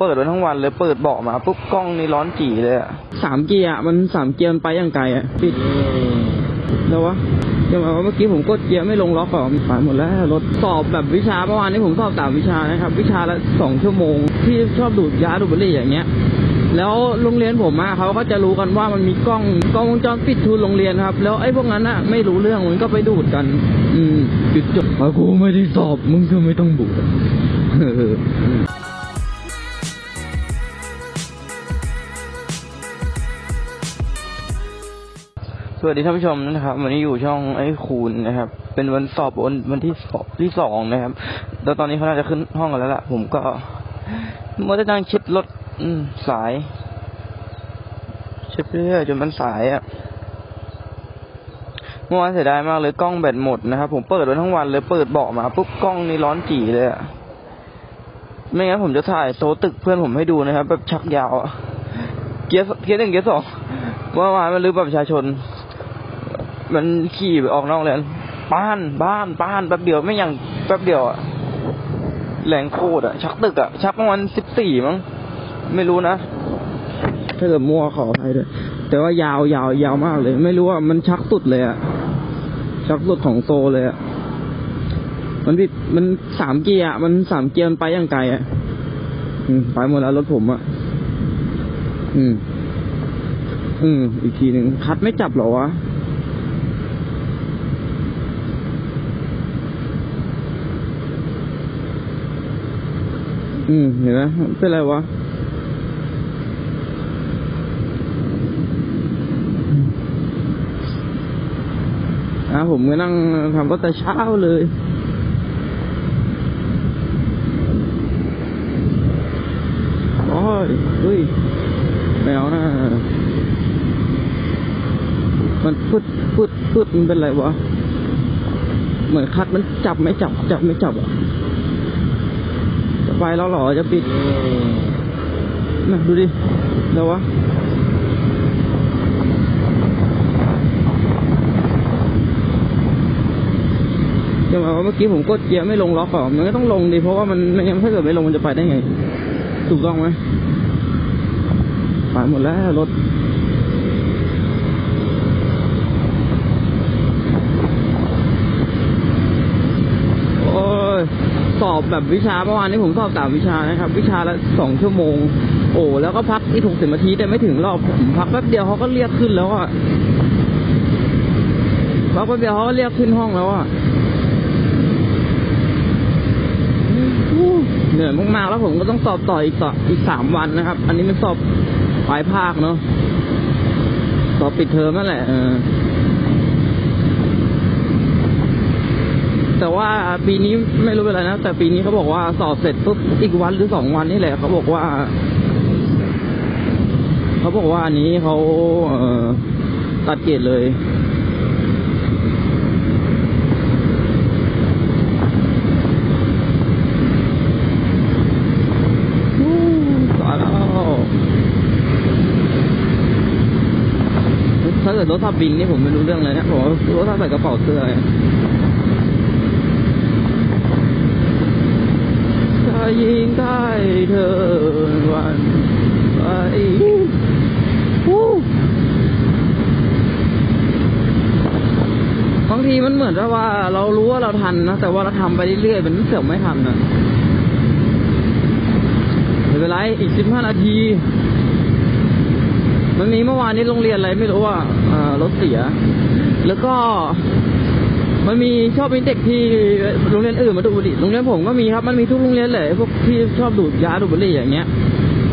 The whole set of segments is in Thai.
เปิดไว้ทั้งวันเลยเปิดเบาะมาปุ๊บกล้องนี่ร้อนจีเลยอะสามเกียร์อะมันสามเกียร์มันไปอย่างไกลอะปิดแล้ววะเดี๋ยวมาว่าเมื่อกี้ผมกดเกียร์ไม่ลงล็อกอะมันไปหมดแล้วรถสอบแบบวิชาเมื่อวานนี้ผมสอบสามวิชานะครับ วิชาละสองชั่วโมง ที่ชอบดูดยาดูดบุหรี่อย่างเงี้ย แล้วโรงเรียนผมอะเขาก็จะรู้กันว่ามันมีกล้องกล้องวงจรปิดทุนโรงเรียนครับ แล้วไอ้พวกนั้นอะไม่รู้เรื่องมันก็ไปดูดกัน อืมจุดจบอะกูไม่ได้สอบมึงก็ไม่ต้องบูด สวัสดีท่านผู้ชมนะครับ วันนี้อยู่ช่องไอ้คูณนะครับ เป็นวันสอบวันวันที่สอบที่สองนะครับแล้วตอนนี้เขาน่าจะขึ้นห้องกันแล้วล่ะ ผมก็มัวแต่นั่งเช็ดรถสายช็ดเรื่อยจนมันสายอะ่ะเมื่อวานเสียดายมากเลยกล้องแบตหมดนะครับ ผมเปิดไว้ทั้งวันเลยเปิดเบาะมาปุ๊บกล้องนี่ร้อนจีเลยอะ่ะไม่งั้นผมจะถ่ายโซตึกเพื่อนผมให้ดูนะครับ แบบชักยาวอะเกียร์เกียร์หนึ่งเกียร์สองเมื่อวานมันลืมบัตรประชาชน มันขี่ไปออกนอกเลยบ้านบ้านบ้านแป๊บเดียวไม่อย่างแป๊บเดียวอะแรงโคตรอะชักตึกอะชักประมาณสิบสี่มั้งไม่รู้นะถ้าเกิดมัวขออภัยด้วยแต่ว่ายาวยาวยาวมากเลย ไม่รู้ว่ามันชักสุดเลยอะชักสุดของโตเลยอะมันบิดมันสามเกียร์มันสามเกียร์มันไปอย่างไกลอะไปหมดแล้วรถผมอะอืม อืม อีกทีหนึ่งคัดไม่จับหรอวะ อืม เห็นไหมเป็นไรวะอะผมก็นั่งทำก็แต่เช้าเลยโอ้ยเฮ้ยแมวนะมันพุดพุดพุดมันเป็นไรวะ เหมือนคัดมันจับไม่จับ จับไม่จับอะ ไปแล้วเหรอจะปิดน่ะดูดิแล้ววะเดี๋ยวมาว่าเมื่อกี้ผมกดเกียร์ไม่ลงล็อกอะมันก็ต้องลงดิเพราะว่ามันไม่งั้นถ้าเกิดไม่ลงมันจะไปได้ไง ถูกต้องไหมไปหมดแล้วรถโอ้ยส อบแบบวิชาเมื่อวานนี้ผมสอบสามวิชานะครับ วิชาละสองชั่วโมง โอ้แล้วก็พักที่ถูกสิบนาทีแต่ไม่ถึงรอบผมพักแป๊บเดียวเขาก็เรียกขึ้นแล้วอะพักแป๊บเดียวเขาก็เรียกขึ้นห้องแล้วอะเหนื่อยมากๆแล้วผมก็ต้องสอบต่ออีกต่ออีกสามวันนะครับ อันนี้มันสอบปลายภาคเนาะสอบปิดเทอมนั่นแหละเออ แต่ว่าปีนี้ไม่รู้เป็นไรนะ แต่ปีนี้เขาบอกว่าสอบเสร็จปุ๊บอีกวันหรือสองวันนี่แหละเขาบอกว่า เขาบอกว่าอันนี้เขาเออตัดเกรดเลยอู้ตายแล้วถ้าเกิดรถทับบินนี่ผมไม่รู้เรื่องเลยนะผมรถทับใส่กระเป๋าเสื้อ ยิงได้เธอวันไปบางทีมันเหมือนกับว่าเรารู้ว่าเราทันนะ แต่ว่าเราทำไปเรื่อยๆมันเสือกไม่ทันนะไม่เป็นไรอีกสิบห้านาที มันมีเมื่อวานนี้โรงเรียนอะไรไม่รู้ว่าอ่ารถเสีย แล้วก็ มันมีชอบมีเด็กที่โรงเรียนอื่นมาดูดบุหรี่โรงเรียนผมก็มีครับมันมีทุกโรงเรียนเลยพวกที่ชอบดูดยาดูดบุหรี่อย่างเงี้ย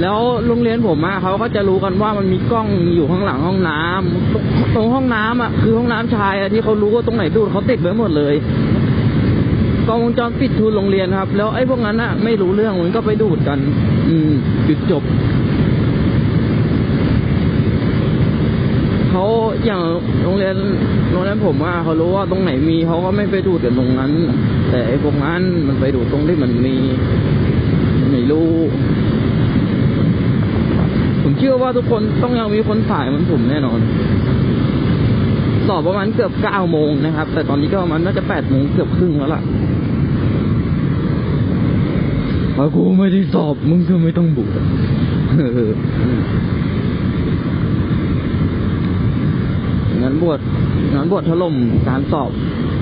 แล้วโรงเรียนผมอะเขาก็จะรู้กันว่ามันมีกล้องอยู่ข้างหลังห้องน้ำตรงตรงห้องน้ำอะคือห้องน้ำชายอะที่เขารู้ว่าตรงไหนดูดเขาติดไว้หมดเลยกล้องวงจรปิดทุนโรงเรียนครับ แล้วไอ้พวกนั้นอะไม่รู้เรื่องมันก็ไปดูดกัน อืมจุดจบเขา อย่างโรงเรียนโรงเรียนผมว่าเขารู้ว่าตรงไหนมีเขาก็ไม่ไปดูดกันตรงนั้น แต่ไอ้พวกนั้นมันไปดูดตรงที่มันมีไม่รู้ผมเชื่อว่าทุกคนต้องยังมีคนสายเหมันผมแน่นอน สอบประมาณเกือบเก้าโมงนะครับ แต่ตอนนี้ก็ประมาณน่าจะแปดโมงเกือบครึ่งแล้วล่ะถ้ากูไม่ได้สอบมึงก็ไม่ต้องบว งั้นบวชงั้นบวชถล่มการสอบ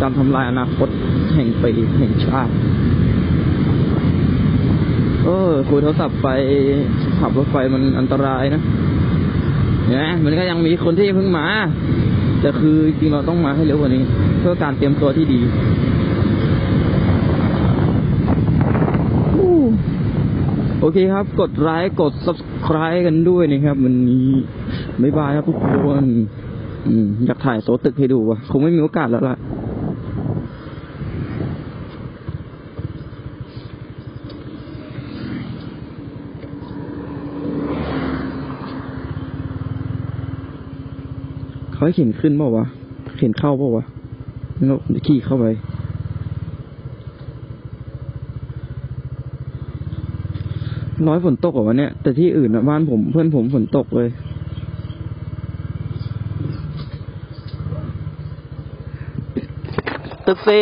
การทำลายอนาคตแห่งปีแห่งชาติเออคุยโทรศัพท์ไปขับรถไฟมันอันตรายนะเนี่ยมันก็ยังมีคนที่เพิ่งมา แต่คือจริงเราต้องมาให้เร็วกว่านี้ เพื่อการเตรียมตัวที่ดีโอเคครับ กดไลค์กด subscribe กันด้วยนะครับ วันนี้ บ๊ายบายครับทุกคน อืมอยากถ่ายโซตึกให้ดูวะคงไม่มีโอกาสแล้วล่ะ เขาให้เข็นขึ้นเปล่าวะเข็นเข้าเปล่าวะไม่รู้เดี๋ยวขี่เข้าไปร้อยฝนตกเหรอวะเนี่ย แต่ที่อื่นอะบ้านผมเพื่อนผมฝนตกเลย ตึกซี